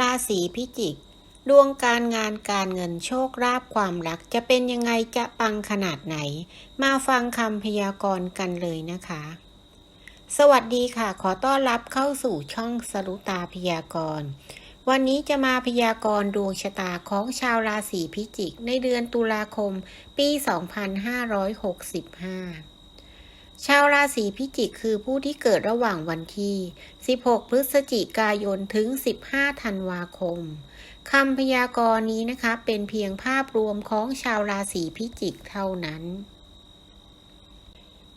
ราศีพิจิก ดวงการงานการเงินโชคลาภความรัก จะเป็นยังไงจะปังขนาดไหน มาฟังคำพยากรณ์กันเลยนะคะ สวัสดีค่ะ ขอต้อนรับเข้าสู่ช่องสรุตาพยากรณ์วันนี้จะมาพยากรณ์ดวงชะตาของชาวราศีพิจิก ในเดือนตุลาคม ปี 2565 ชาวราศีพิจิกคือผู้ที่เกิดระหว่างวันที่ 16 พฤศจิกายนถึง 15 ธันวาคมคำพยากรณ์นี้นะคะเป็นเพียงภาพรวมของชาวราศีพิจิกเท่านั้น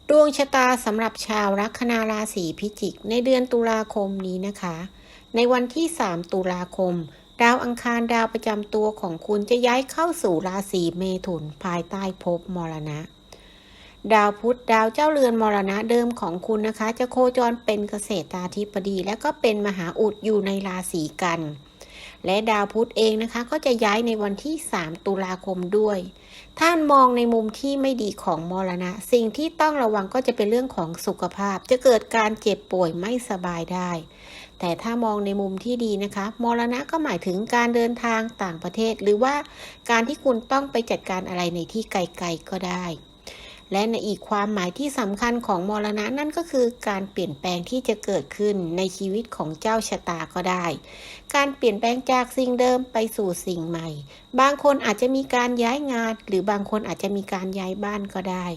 ดวงชะตาสำหรับชาวลัคนาราศีพิจิกในเดือนตุลาคมนี้นะคะ ในวันที่ 3 ตุลาคม ดาวอังคารดาวประจำตัวของคุณจะย้ายเข้าสู่ราศีเมถุนภายใต้ภพมรณะ ดาวพุธดาวเจ้าเรือนมรณะเดิมของคุณนะคะ จะโคจรเป็นเกษตราธิบดี และก็เป็นมหาอุดอยู่ในราศีกัน และดาวพุธเองนะคะก็จะย้ายในวันที่ 3 ตุลาคมด้วย ท่านมองในมุมที่ไม่ดีของมรณะ สิ่งที่ต้องระวังก็จะเป็นเรื่องของสุขภาพ จะเกิดการเจ็บป่วยไม่สบายได้ แต่ถ้ามองในมุมที่ดีนะคะ มรณะก็หมายถึงการเดินทางต่างประเทศ หรือว่าการที่คุณต้องไปจัดการอะไรในที่ไกลๆก็ได้ และในอีกความหมายที่สำคัญของมรณะนั่นก็คือการเปลี่ยนแปลงที่จะเกิดขึ้นในชีวิตของเจ้าชะตาก็ได้ การเปลี่ยนแปลงจากสิ่งเดิมไปสู่สิ่งใหม่ บางคนอาจจะมีการย้ายงาน หรือบางคนอาจจะมีการย้ายบ้านก็ได้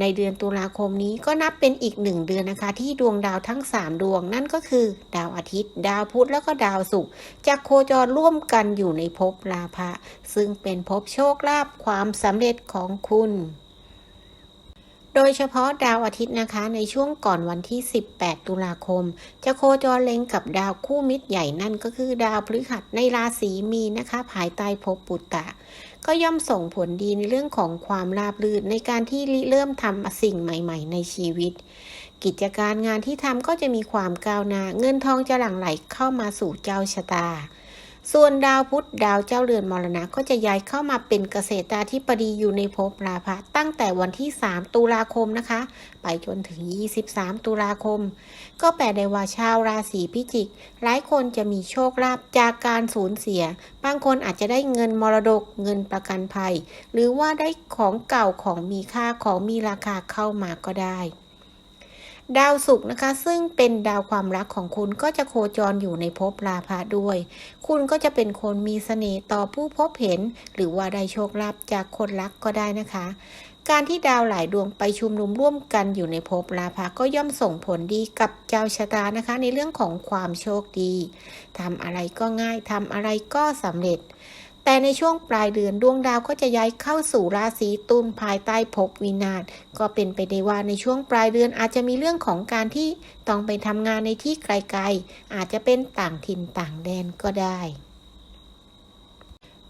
ในเดือนตุลาคมนี้ก็นับเป็นอีกหนึ่งเดือนนะคะ ที่ดวงดาวทั้ง 3 ดวงนั่นก็คือ ดาวอาทิตย์ ดาวพุธแล้วก็ดาวศุกร์จะโคจรร่วมกันอยู่ในภพลาภะซึ่งเป็นภพโชคลาภความสำเร็จของคุณ โดยเฉพาะดาวอาทิตย์นะคะในช่วงก่อนวันที่ 18 ตุลาคม จะโคจรเล็งกับดาวคู่มิตรใหญ่นั่นก็คือดาวพฤหัสในราศีมีนะคะ ภายใต้ภพปุตตะ ก็ย่อมส่งผลดีในเรื่องของความราบรื่นในการที่ริเริ่มทำสิ่งใหม่ ๆ ในชีวิต กิจการงานที่ทำก็จะมีความก้าวหน้าเงินทองจะหลั่งไหลเข้ามาสู่เจ้าชะตา ส่วนดาวพุธดาวเจ้าเรือนมรณะก็จะย้ายเข้ามาเป็นเกษตราธิบดีอยู่ในภพราภะตั้งแต่วันที่ 3 ตุลาคมนะคะ ไปจนถึง 23 ตุลาคม ก็แปลได้ว่าชาวราศีพิจิก หลายคนจะมีโชคลาภจากการสูญเสีย บางคนอาจจะได้เงินมรดกเงินประกันภัย หรือว่าได้ของเก่าของมีค่าของมีราคาเข้ามาก็ได้ ดาวศุกร์นะคะ ซึ่งเป็นดาวความรักของคุณก็จะโคจรอยู่ในภพราภะด้วย คุณก็จะเป็นคนมีเสน่ห์ต่อผู้พบเห็น หรือว่าได้โชคลาภจากคนรักก็ได้นะคะ การที่ดาวหลายดวงไปชุมนุมร่วมกันอยู่ในภพราภะก็ย่อมส่งผลดีกับเจ้าชะตานะคะ ในเรื่องของความโชคดีทำอะไรก็ง่ายทำอะไรก็สำเร็จ แต่ในช่วงปลายเดือนดวงดาวก็จะย้ายเข้าสู่ราศีตุลภายใต้ภพวินาศก็เป็นไปได้ว่าในช่วงปลายเดือนอาจจะมีเรื่องของการที่ต้องไปทำงานในที่ไกลๆ อาจจะเป็นต่างถิ่นต่างแดนก็ได้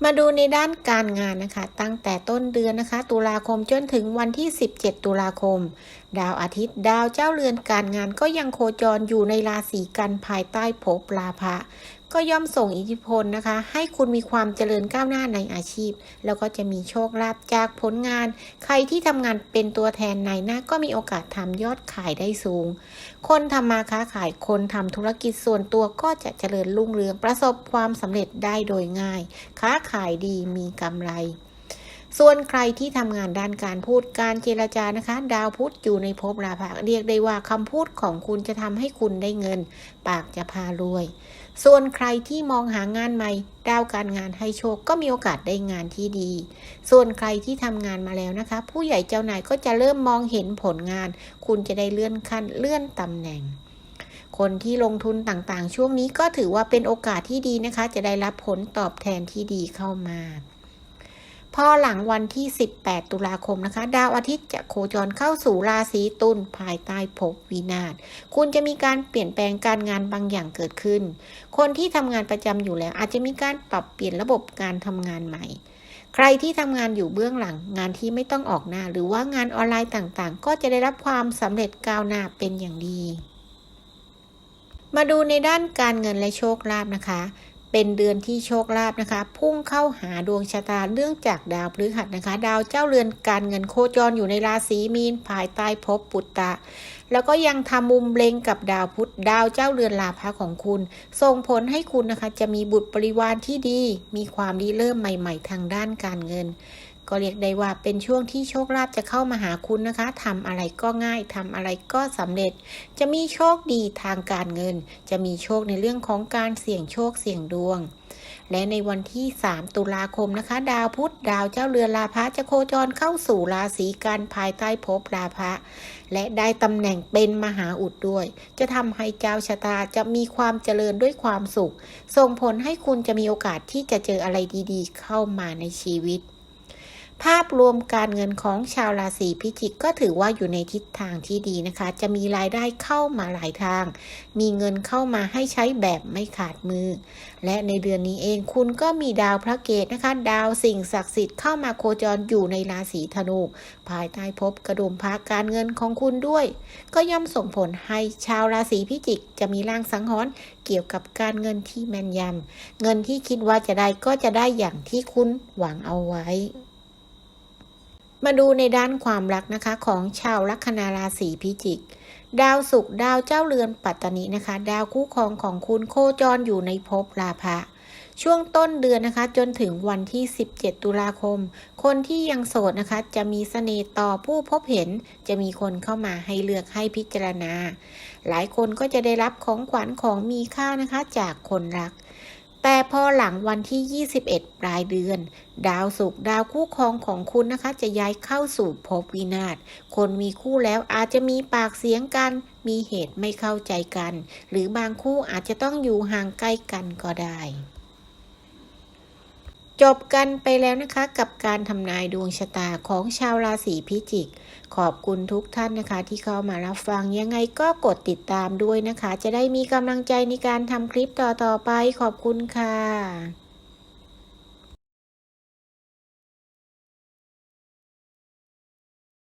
มาดูในด้านการงานนะคะ ตั้งแต่ต้นเดือนนะคะ ตุลาคมจนถึงวันที่ 17 ตุลาคม ดาวอาทิตย์ ดาวเจ้าเรือนการงานก็ยังโคจรอยู่ในราศีกันภายใต้ภพลาภะ ก็ย่อมส่งอิทธิพลนะคะ ให้คุณมีความเจริญก้าวหน้าในอาชีพ แล้วก็จะมีโชคลาภจากผลงาน ใครที่ทำงานเป็นตัวแทนในหน้าก็มีโอกาสทำยอดขายได้สูง คนทำมาค้าขายคนทำธุรกิจส่วนตัวก็จะเจริญรุ่งเรืองประสบความสำเร็จได้โดยง่าย ค้าขายดีมีกำไรส่วนใครที่ทำงานด้านการพูดการเจรจานะคะ ดาวพุธอยู่ในภพราภะเรียกได้ว่าคำพูดของคุณจะทำให้คุณได้เงิน ปากจะพารวย ส่วนใครที่มองหางานใหม่ดาวการงานให้โชคก็มีโอกาสได้งานที่ดี ส่วนใครที่ทำงานมาแล้วนะคะ ผู้ใหญ่เจ้านายก็จะเริ่มมองเห็นผลงาน คุณจะได้เลื่อนขั้นเลื่อนตำแหน่ง คนที่ลงทุนต่างๆ ช่วงนี้ก็ถือว่าเป็นโอกาสที่ดีนะคะ จะได้รับผลตอบแทนที่ดีเข้ามา พอหลังวันที่ 18 ตุลาคมนะคะ ดาวอาทิตย์จะโคจรเข้าสู่ราศีตุลภายใต้ภพวินาศคุณจะมีการเปลี่ยนแปลงการงานบางอย่างเกิดขึ้น คนที่ทำงานประจำอยู่แล้ว อาจจะมีการปรับเปลี่ยนระบบการทำงานใหม่ ใครที่ทำงานอยู่เบื้องหลัง งานที่ไม่ต้องออกหน้า หรือว่างานออนไลน์ต่างๆ ก็จะได้รับความสำเร็จก้าวหน้าเป็นอย่างดี มาดูในด้านการเงินและโชคลาภนะคะ เป็นเดือนที่โชคลาภนะคะ พุ่งเข้าหาดวงชะตาเนื่องจากดาวพฤหัสนะคะ ดาวเจ้าเรือนการเงินโคจรอยู่ในราศีมีนภายใต้ภพปุตตะ แล้วก็ยังทำมุมเล็งกับดาวพุธดาวเจ้าเรือนลาภะของคุณ ส่งผลให้คุณนะคะจะมีบุตรปริวารที่ดี มีความดีเริ่มใหม่ ๆ ทางด้านการเงิน ก็เรียกได้ว่าเป็นช่วงที่โชคลาภจะเข้ามาหาคุณนะคะทำอะไรก็ง่ายทำอะไรก็สำเร็จ จะมีโชคดีทางการเงิน จะมีโชคในเรื่องของการเสี่ยงโชคเสี่ยงดวง และในวันที่ 3 ตุลาคมนะคะ ดาวพุธดาวเจ้าเรือนลาภะจะโคจรเข้าสู่ราศีกันภายใต้ภพลาภะและได้ตำแหน่งเป็นมหาอุดด้วย จะทำให้เจ้าชะตาจะมีความเจริญด้วยความสุข ส่งผลให้คุณจะมีโอกาสที่จะเจออะไรดีๆ เข้ามาในชีวิต ภาพรวมการเงินของชาวราศีพิจิกก็ถือว่าอยู่ในทิศทางที่ดีนะคะ จะมีรายได้เข้ามาหลายทาง มีเงินเข้ามาให้ใช้แบบไม่ขาดมือ และในเดือนนี้เองคุณก็มีดาวพระเกตนะคะ ดาวสิ่งศักดิ์สิทธิ์เข้ามาโคจรอยู่ในราศีธนู ภายใต้ภพกระดุมพระการเงินของคุณด้วย ก็ย่อมส่งผลให้ชาวราศีพิจิก จะมีร่างสังหรณ์เกี่ยวกับการเงินที่แม่นยำเงินที่คิดว่าจะได้ก็จะได้อย่างที่คุณหวังเอาไว้ มาดูในด้านความรักนะคะของชาวลัคนาราศีพิจิก ดาวศุกร์ดาวเจ้าเรือนปัตตนินะคะ ดาวคู่ครองของคุณโคจรอยู่ในภพลาภะช่วงต้นเดือนนะคะ จนถึงวันที่ 17 ตุลาคม คนที่ยังโสดนะคะ จะมีเสน่ห์ต่อผู้พบเห็น จะมีคนเข้ามาให้เลือกให้พิจารณา หลายคนก็จะได้รับของขวัญของมีค่านะคะจากคนรัก แต่พอหลังวันที่ 21 ปลายเดือน ดาวศุกร์ดาวคู่ครองของคุณนะคะ จะย้ายเข้าสู่ภพวินาศ คนมีคู่แล้วอาจจะมีปากเสียงกัน มีเหตุไม่เข้าใจกัน หรือบางคู่อาจจะต้องอยู่ห่างไกลกันก็ได้ จบกันไปแล้วนะคะกับการทำนายดวงชะตาของชาวราศีพิจิก ขอบคุณทุกท่านนะคะ ที่เข้ามารับฟังยังไงก็กดติดตามด้วยนะคะ จะได้มีกำลังใจในการทำคลิปต่อๆไปขอบคุณค่ะ